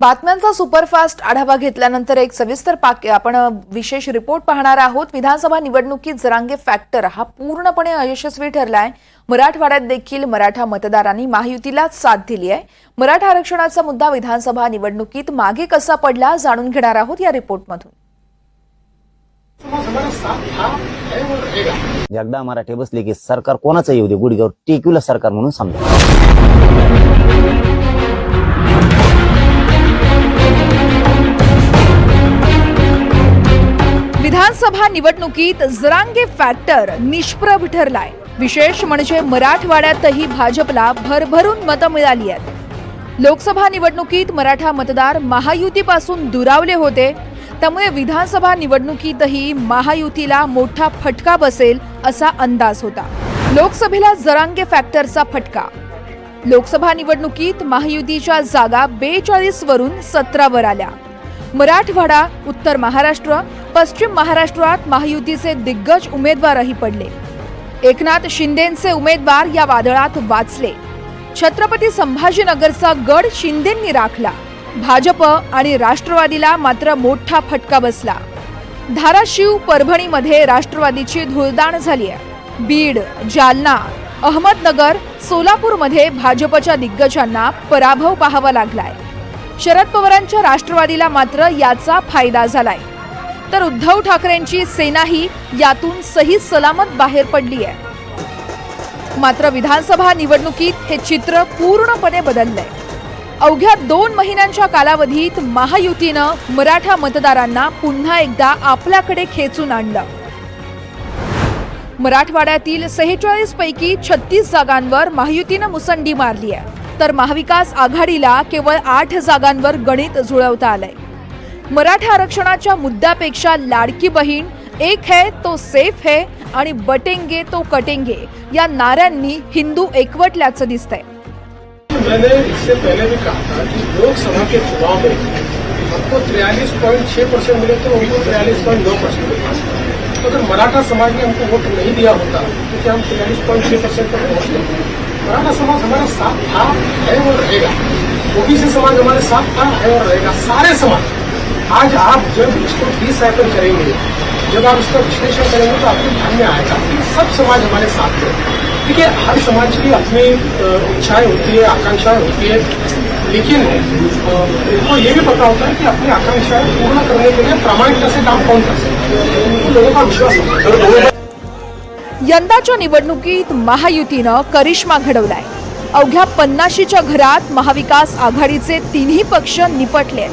बातम्यांचा सुपरफास्ट आढावा घेतल्यानंतर एक सविस्तर पाक आपण विशेष रिपोर्ट पाहणार आहोत. विधानसभा निवडणुकीत जरांगे फॅक्टर हा पूर्णपणे अयशस्वी ठरलाय. मराठवाड्यात देखील मराठा मतदारांनी महायुतीलाच साथ दिली आहे. मराठा आरक्षणाचा मुद्दा विधानसभा निवडणुकीत मागे कसा पडला जाणून घेणार आहोत या रिपोर्टमधून. एकदा मराठी बसले की सरकार कोणाचं येऊ दे गुडघ्यावर टेक्युलर सरकार म्हणून समजा. विधानसभा निवडणुकीत जरांगे फॅक्टर निष्प्रभ ठरलाय. विशेष म्हणजे मराठवाड्यातही भाजपला भरभरून मतं मिळाली आहेत. लोकसभा निवडणुकीत मराठा मतदार महायुतीपासून दुरावले होते. त्यामुळे विधानसभा निवडणुकीतही महायुतीला मोठा फटका बसेल असा अंदाज होता. लोकसभेला जरांगे फॅक्टरचा फटका. लोकसभा निवडणुकीत महायुतीच्या जागा बेचाळीस वरून सतरावर आल्या. मराठवाडा उत्तर महाराष्ट्र पश्चिम महाराष्ट्रात महायुतीचे दिग्गज उमेदवारही पडले. एकनाथ शिंदेंचे उमेदवार या वादळात वाचले. छत्रपती संभाजीनगरचा गड शिंदेंनी राखला. भाजप आणि राष्ट्रवादीला मात्र मोठा फटका बसला. धाराशिव परभणीमध्ये राष्ट्रवादीची धुळदाण झाली आहे बीड जालना अहमदनगर सोलापूरमध्ये भाजपच्या दिग्गजांना पराभव पाहावा लागलाय. शरद पवारांच्या राष्ट्रवादीला मात्र याचा फायदा झालाय. तर उद्धव ठाकरेंची सेनाही यातून सही सलामत बाहेर पडली आहे. मात्र विधानसभा निवडणुकीत हे चित्र पूर्णपणे बदललंय. अवघ्या दोन महिन्यांच्या कालावधीत महायुतीनं मराठा मतदारांना पुन्हा एकदा आपल्याकडे खेचून आणलं. मराठवाड्यातील सेहेचाळीस पैकी छत्तीस जागांवर महायुतीनं मुसंडी मारली आहे. तर महाविकास आघाडीला केवळ आठ जागांवर गणित जुळवता आलंय. मराठा आरक्षणाच्या मुद्द्यापेक्षा लाडकी बहीण एक है तो सेफ है आणि बटेंगे तो कटेंगे या नाऱ्यांनी हिंदू एकवटल्याचं दिसतंय. मैंने इससे पहले भी कहा था कि लोकसभा के चुनाव में हमको तिरयालीस पॉइंट छह परसेंट मिले तो उनको तिरयालीस पॉइंट नौ परसेंट मिले। तो अगर मराठा समाज ने हमको वोट नहीं दिया होता तो क्या हम तिरालीस पॉइंट छह परसेंट तक पहुंचते? मराठा समाज हमारे साथ था है और रहेगा ओबीसी समाज हमारे साथ था है और रहेगा सारे समाज आज आप जब इसको डिसाइफर करेंगे जब आप इसका विश्लेषण करेंगे तो आपको ध्यान में आएगा कि सब समाज हमारे साथ है देखिए हर समाज की अपनी इच्छाएँ होती है आकांक्षाएँ होती है लेकिन उनको ये भी पता होता है कि अपनी आकांक्षाएँ पूर्ण करने के लिए प्रामाणिकता से काम कौन कर सकता है उनको लोगों का विश्वास होता है यंदाच्या निवडणुकीत महायुतीनं करिश्मा घडवलाय. अवघ्या पन्नाशीच्या घरात महाविकास आघाडीचे तिन्ही पक्ष निपटले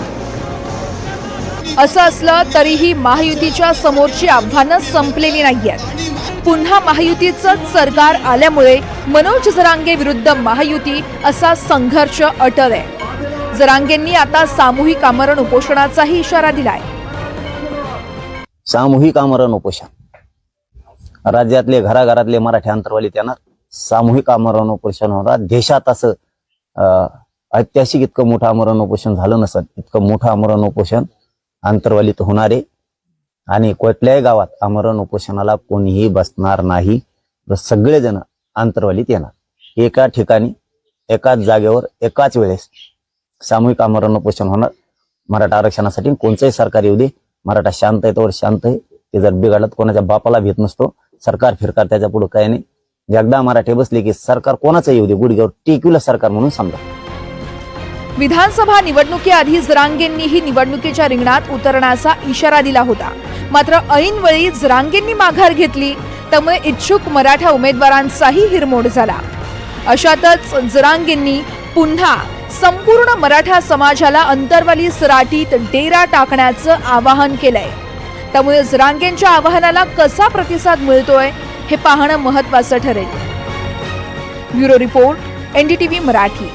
असं असलं तरीही महायुतीच्या समोरची आव्हानं संपलेली नाहीयेत. पुन्हा महायुतीचं सरकार आल्यामुळे मनोज जरांगे विरुद्ध महायुती असा संघर्ष अटल आहे जरांगेंनी आता सामूहिक आमरण उपोषणाचाही इशारा दिलाय. सामूहिक आमरण उपोषण. राज्यातले घराघरातले मराठी अंतरवाली त्यांना सामूहिक आमरण उपोषण होणार. देशात असं अं, ऐतिहासिक इतकं मोठं आमरण उपोषण झालं नसत. इतकं मोठं आमरण उपोषण अंतरवालीत होणारे. आणि कुठल्याही गावात आमरण उपोषणाला कोणीही बसणार नाही. तर सगळेजण अंतरवालीत येणार. एका ठिकाणी एकाच जागेवर एकाच वेळेस सामूहिक आमरण उपोषण होणार मराठा आरक्षणासाठी. कोणचंही सरकार येऊ दे. मराठा शांत आहे तोवर शांत आहे. ते जर बिघडत कोणाच्या बापाला भेट नसतो. सरकार फिरकार त्याच्या पुढे काही नाही. एकदा मराठे बसले की सरकार कोणाचं येऊ दे? गुडघ्यावर टेक्युलर सरकार म्हणून समजा. विधानसभा निवडणुकीआधी जरांगेंनीही निवडणुकीच्या रिंगणात उतरण्याचा इशारा दिला होता. मात्र ऐनवेळी जरांगेंनी माघार घेतली त्यामुळे इच्छुक मराठा उमेदवारांचाही हिरमोड झाला. अशातच जरांगेंनी पुन्हा संपूर्ण मराठा समाजाला अंतरवाली सराटीत डेरा टाकण्याचं आवाहन केलंय. त्यामुळे रांगेंच्या आवाहनाला कसा प्रतिसाद मिळतोय हे पाहणं महत्वाचं ठरेल. Bureau report NDTV Marathi.